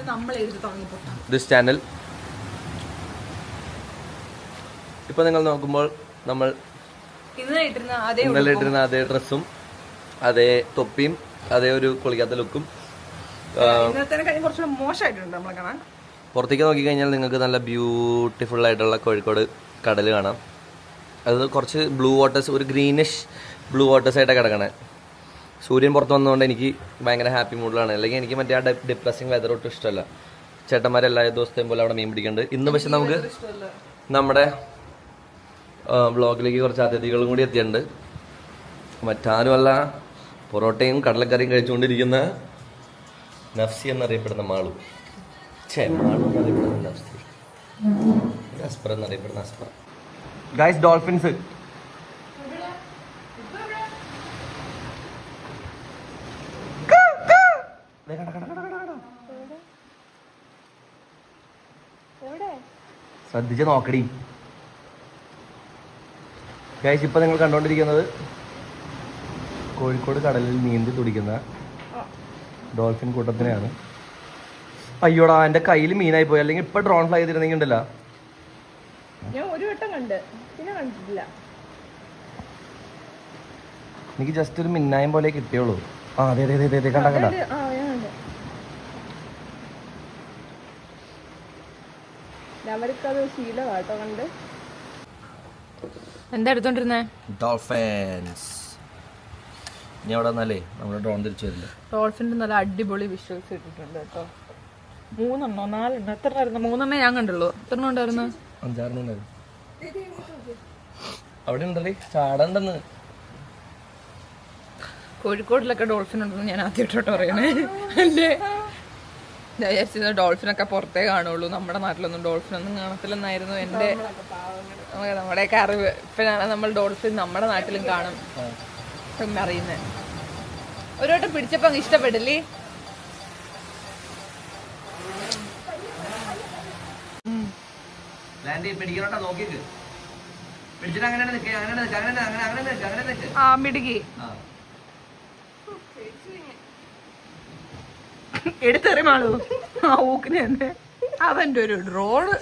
ഇത് നമ്മൾ എഴുതി തുടങ്ങി പൊട്ടാം. ദിസ് ചാനൽ ഇപ്പൊ നിങ്ങൾ നോക്കുമ്പോൾ നമ്മൾ ഇന്നലെ ഇട്ടിരുന്ന അതേ ഇന്നലെ ഇട്ടിരുന്ന അതേ ഡ്രസ്സും അതേ തൊപ്പിയും അതേ ഒരു കുളിക്കാത്ത ലുക്കും മോശമായിട്ടുണ്ട് നമ്മളെ കാണാൻ. പുറത്തേക്ക് നോക്കിക്കഴിഞ്ഞാൽ നിങ്ങൾക്ക് നല്ല ബ്യൂട്ടിഫുൾ ആയിട്ടുള്ള കോഴിക്കോട് കടൽ കാണാം. അത് കുറച്ച് ബ്ലൂ വാട്ടേഴ്സ് ഒരു ഗ്രീനിഷ് ബ്ലൂ വാട്ടേഴ്സ് ആയിട്ടാണ് കിടക്കണേ. സൂര്യൻ പുറത്ത് വന്നതുകൊണ്ട് എനിക്ക് ഭയങ്കര ഹാപ്പി മൂഡിലാണ് അല്ലെങ്കിൽ എനിക്ക് മറ്റേ ആ ഡിപ്രസിങ് വെതർ ഒട്ടും ഇഷ്ടമല്ല. ചേട്ടന്മാരെല്ലാ ദിവസത്തെയും പോലെ അവിടെ മീൻ പിടിക്കുന്നുണ്ട് ഇന്ന് പക്ഷെ നമുക്ക് നമ്മുടെ വ്ളോഗിലേക്ക് കുറച്ച് അതിഥികളും കൂടി എത്തിയിട്ടുണ്ട്. മറ്റാരുമല്ല പൊറോട്ടയും കടലക്കറിയും കഴിച്ചുകൊണ്ടിരിക്കുന്ന നഫ്സി എന്നറിയപ്പെടുന്ന മാളു. ചേ മാളു എന്നറിയപ്പെടുന്ന നഫ്സി. അസ്പർ എന്നറിയപ്പെടുന്ന അസ്പർ. ഗൈസ് ഡോൾഫിൻസ് ശ്രദ്ധിച്ച് നോക്കടി. ഗൈസ് ഇപ്പൊ നിങ്ങൾ കണ്ടുകൊണ്ടിരിക്കുന്നത് കോഴിക്കോട് കടലിൽ നീന്തി തുടിക്കുന്ന ഡോൾഫിൻ കൂട്ടത്തിനെയാണ്. അയ്യോടാ എന്റെ കയ്യിൽ മീനായി പോയി. അല്ലെങ്കിൽ ഇപ്പൊ ഡ്രോൺ ഫ്ലൈ ചെയ്തിരുന്നെങ്കിൽ ഉണ്ടല്ലോ. ഞാൻ ഒരു വട്ടം കണ്ട്. പിന്നെ കണ്ടിട്ടില്ല. എനിക്ക് ജസ്റ്റ് ഒരു മിന്നായം പോലെ കിട്ടിയുള്ളൂ. ആ അതെ അതെ അതെ അതെ കണ്ട കണ്ട ആ ഞാൻ കണ്ട് അവർക്കത് ശീലമാട്ടോ കണ്ട്. എന്താ എടുത്തോണ്ടിരുന്നേ? ഡോൾഫിൻസ് ഇനി അവിടെ വന്നാലേ നമ്മുടെ ഡ്രോൺ തിരിച്ചു വരില്ല ഡോൾഫിന്റെ നല്ല അടിപൊളി വിഷ്വൽസ് ഇട്ടിട്ടുണ്ട് കേട്ടോ. മൂന്നെണ്ണോ? നാലെണ്ണോ? എത്ര ആയിരുന്നു? മൂന്നെണ്ണേ ഞാൻ കണ്ടുള്ളൂ. എത്ര എണ്ണം ഉണ്ടായിരുന്നു? അഞ്ചാറെണ്ണം ഉണ്ടായിരുന്നു. അവിടെ ഉണ്ടല്ലേ? ചാടണ്ടെന്ന് കോഴിക്കോടിലൊക്കെ ഡോൾഫിൻ ഉണ്ടെന്ന് ഞാൻ ആദ്യമായിട്ടോട്ട് പറയണേ. അല്ലേ? ഞാൻ വിചാരിച്ചത് ഡോൾഫിനൊക്കെ പുറത്തേ കാണുള്ളൂ. നമ്മുടെ നാട്ടിലൊന്നും ഡോൾഫിനൊന്നും കാണത്തില്ലെന്നായിരുന്നു എന്റെ നമ്മുടെ നമ്മുടെയൊക്കെ അറിവ്. ഇപ്പോഴാണ് നമ്മൾ ഡോൾഫിൻ നമ്മുടെ നാട്ടിലും കാണും. എന്നറിയുന്നത് ഒരു വട്ടം പിടിച്ചപ്പോൾ അങ്ങ് ഇഷ്ടപ്പെടില്ലേ? ആ പിടിക്കണോട്ടാ എടുത്തെറിമാളൂ ആ ഊക്കിന് അവന്റെ ഒരു ഡ്രോണ്